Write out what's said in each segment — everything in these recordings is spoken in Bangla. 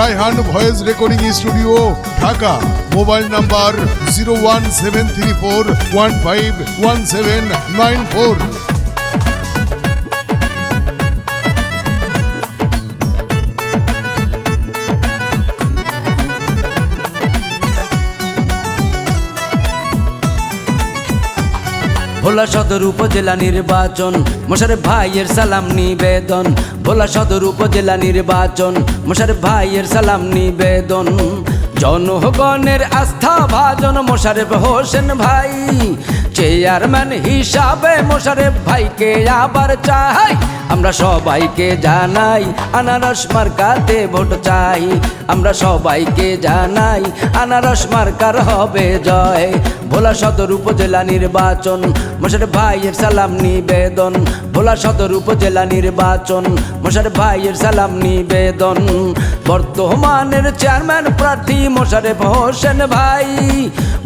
Raihan voice recording studio, Dhaka. Mobile number zero one seven three four one five one seven nine four. Bhola Sadar উপজেলা নির্বাচন। মোশারে ভাইয়ের সালাম নিবেদন। ভোলা সদর উপজেলা নির্বাচন। মোশারে ভাইয়ের সালাম নিবেদন। জনগণের আস্থা ভাজন মোশারেফ হোসেন ভাই। চেয়ারম্যান হিসাবে মোশারেফ ভাইকে আবার চাই। আমরা সবাইকে জানাই, আনারস মার্কাতে ভোট চাই। আমরা সবাইকে জানাই, আনারস মার্কার হবে জয়। ভোলা সদর উপজেলা নির্বাচন, মোশারেফ ভাইয়ের সালাম নিবেদন। ভোলা সদর উপজেলা নির্বাচন, মোশারেফ ভাইয়ের সালাম নিবেদন। বর্তমানের চেয়ারম্যান প্রার্থী মোশারেফ হোসেন ভাই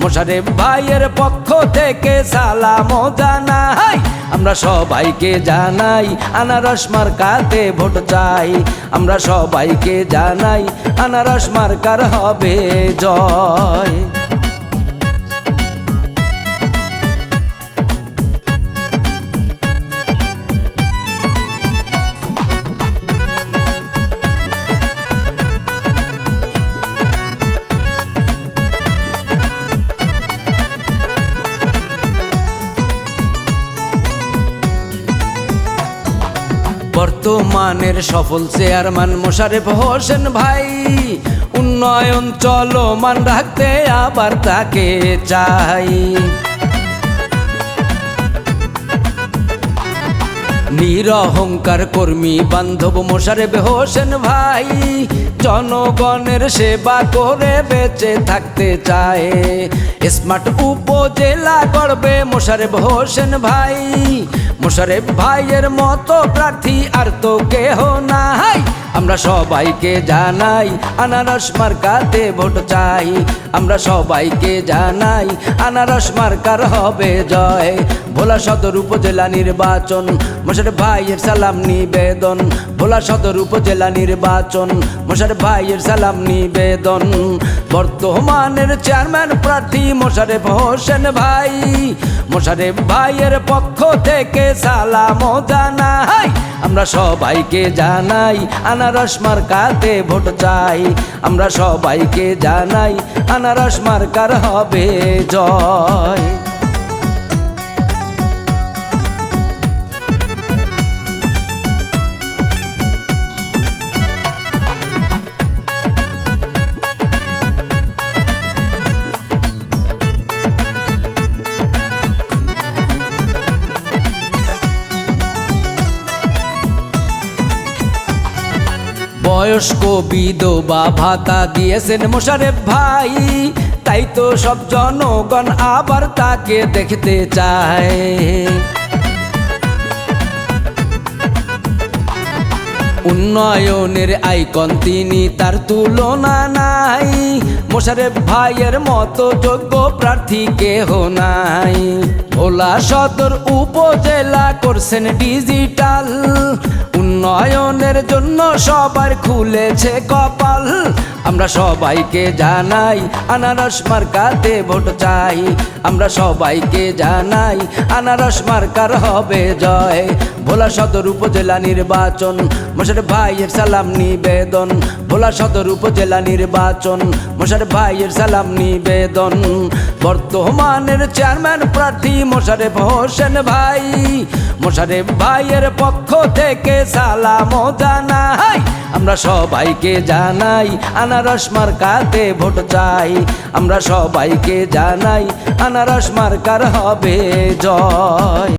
মোশারেফ ভাইয়ের পক্ষ থেকে সালাম জানাই। আমরা সবাইকে জানাই, আনারস মার্কাতে ভোট চাই। আমরা সবাইকে জানাই, আনারস মার্কার হবে জয়। বর্তমানের সফল চেয়ারম্যান মোশারেফ হোসেন ভাই। উন্নয়ন চলমান রাখতে আবার তাকে চাই। নিরহংকার কর্মী বান্ধব মশারে হোসেন ভাই, জনগণের সেবা করে বেঁচে থাকতে চায়। স্মার্ট উপজেলা করবে মোশারেফ হোসেন ভাই মোশারেফ ভাইয়ের মতো প্রার্থী আর তো কেহ নাই। আমরা সবাইকে জানাই, আনারস মার্কাতে ভোট চাই। আমরা সবাইকে জানাই, আনারস মার্কার হবে জয়। ভোলা সদর উপজেলা নির্বাচন মোশারেফ ভাইয়ের সালাম নিবেদন। ভোলা সদর উপজেলা নির্বাচন মোশারেফ ভাইয়ের সালাম নিবেদন। বর্তমানের চেয়ারম্যান প্রার্থী মোশারেফ হোসেন ভাই। মোশারেফ ভাইয়ের পক্ষ থেকে সালাম জানাই। আমরা সবাইকে জানাই, আনারস মার্কাতে ভোট চাই। আমরা সবাইকে জানাই, আনারস মার্কার হবে জয়। বয়স্ক বিধবা ভাতা দিয়েছেন মোশারেফ ভাই। তাই তো সব জনগণ আবার তাকে দেখতে চায়। উন্নয়নের আইকন তিনি তার তুলনা নাই। মোশারেফ ভাইয়ের মতো যোগ্য প্রার্থী কেহ নাই। ভোলা সদর উপজেলা করছেন ডিজিটাল উন্নয়নের জন্য সবার খুলেছে কপাল। আমরা সবাইকে জানাই, আনারস মার্কাতে ভোট চাই। আমরা সবাইকে জানাই, আনারস মার্কার হবে জয়। ভোলা সদর উপজেলা নির্বাচন, মোশার ভাইয়ের সালাম নিবেদন। ভোলা সদর উপজেলা নির্বাচন, মোশার ভাইয়ের সালাম নিবেদন। বর্তমানের চেয়ারম্যান প্রার্থী মোশারেফ হোসেন ভাই মোশারেফ ভাইয়ের পক্ষ থেকে সালাম জানাই। আমরা সবাইকে জানাই আনারস মার্কাতে ভোট চাই। আমরা সবাইকে জানাই আনারস মার্কার হবে জয়।